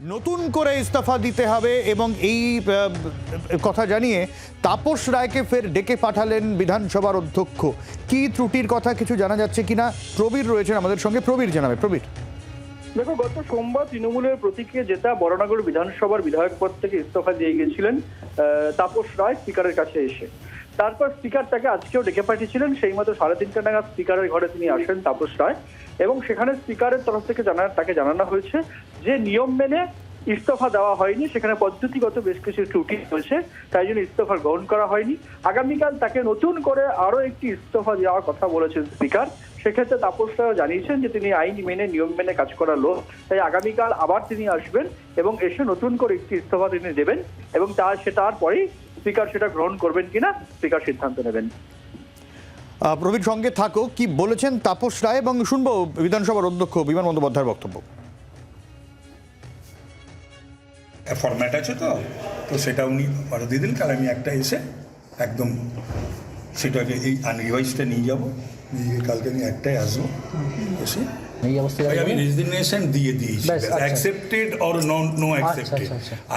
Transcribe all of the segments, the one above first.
নতুন করে ইস্তফা দিতে হবে এবং এই কথা জানিয়ে তাপস রায়কে ফের ডেকে পাঠালেন বিধানসভার অধ্যক্ষ। কি ত্রুটির কথা কিছু জানা যাচ্ছে কিনা? প্রবীর রয়েছেন আমাদের সঙ্গে। প্রবীর জানাবে। প্রবীর। দেখো, গত সোমবার তৃণমূলের প্রতীকে জেতা বরানগর বিধানসভার বিধায়ক পদ থেকে ইস্তফা দিয়ে গিয়েছিলেন তাপস রায়, স্পিকারের কাছে এসে। তারপর স্পিকার তাকে আজকেও ডেকে পাঠিয়েছিলেন। সেই মতো সাড়ে তিনটা নাগাদ স্পিকারের ঘরে তিনি আসেন তাপস রায় এবং সেখানে স্পিকারের তরফ থেকে জানা, তাকে জানানো হয়েছে যে নিয়ম মেনে ইস্তফা দেওয়া হয়নি। সেখানে পদ্ধতিগত বেশ কিছু ত্রুটি হয়েছে তাই জন্য ইস্তফা গ্রহণ করা হয়নি। আগামীকাল তাকে নতুন করে আরও একটি ইস্তফা দেওয়ার কথা বলেছেন স্পিকার। সেক্ষেত্রে তাপস রায় জানিয়েছেন যে তিনি আইন মেনে, নিয়ম মেনে কাজ করার লোক, তাই আগামীকাল আবার তিনি আসবেন এবং এসে নতুন করে একটি ইস্তফা তিনি দেবেন এবং তার সে তারপরেই স্পিকার সেটা গ্রহণ করবেন কিনা স্পিকার সিদ্ধান্ত নেবেন। আহ, প্রবীর সঙ্গে থাকো কি বলেছেন তাপস রায় এবং শুনব বিধানসভার অধ্যক্ষ বিমান বন্দ্যোপাধ্যায়ের বক্তব্য। ফরম্যাট আছে তো তো সেটা উনি পাঠা দিয়ে দিন কাল আমি একটা এসে একদম সেটাকে এই আনরিভাইজটা নিয়ে যাব নিয়ে কালকে আমি একটাই আসব এসে এই অবস্থায় আমি রেজিগনেশন দিয়ে দিয়েছি। Accepted or non no accepted.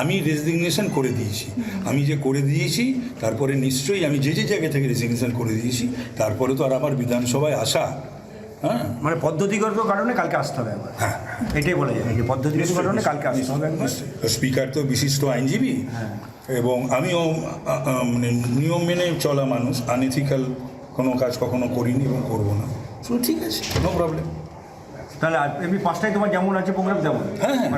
আমি রেজিগনেশন করে দিয়েছি। আমি যে করে দিয়েছি তারপরে নিশ্চয়ই আমি যে যে জায়গা থেকে রেজিগনেশন করে দিয়েছি তারপরে তো আর আমার বিধানসভায় আসা হ্যাঁ? মানে পদ্ধতিগত কারণে কালকে আসতে হবে একবার হ্যাঁ এটাই বলা যায়। নাকি পদ্ধতিগত কারণে কালকে আসতে হবে স্পিকার তো বিশিষ্ট আইনজীবী। এবং আমিও মানে নিয়ম মেনে চলা মানুষ। আনএথিক্যাল কোনো কাজ কখনো করিনি এবং করব না। তো ঠিক আছে নো প্রবলেম তাহলে এমনি পাঁচটায় তোমার যেমন আছে প্রোগ্রাম তেমন। হ্যাঁ হ্যাঁ.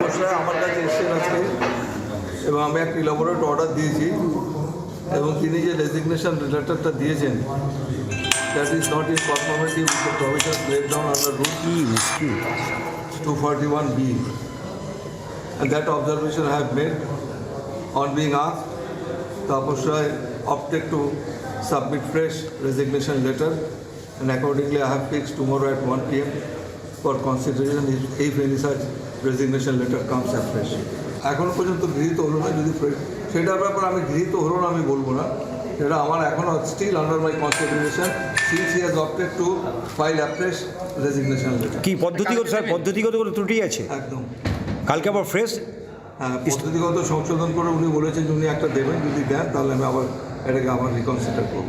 মশাই আমার কাছে এসেছেন আজকে এবং আমি একটা ইলাবোরেট অর্ডার দিয়েছি এবং তিনি যে রেজিগনেশন লেটারটা দিয়েছেন that is not in conformity with the provision laid down under rule two forty one B and that observation I have made on being asked Rai opted to submit fresh resignation letter. And accordingly I have fixed tomorrow at 1 p.m. for consideration if, if any such resignation letter comes afresh. এখনও পর্যন্ত গৃহীত হলো না যদি সেটার ব্যাপারে আমি গৃহীত হলো না আমি বলব না। সেটা আমার এখনও still under my consideration since he has opted to file afresh resignation letter কি পদ্ধতিগত স্যার পদ্ধতিগত কোনো ত্রুটি আছে? একদম। কালকে আবার ফ্রেশ হ্যাঁ পদ্ধতিগত সংশোধন করে উনি বলেছেন যে উনি একটা দেবেন যদি দেন তাহলে আমি আবার এটাকে আবার রিকনসিডার করব।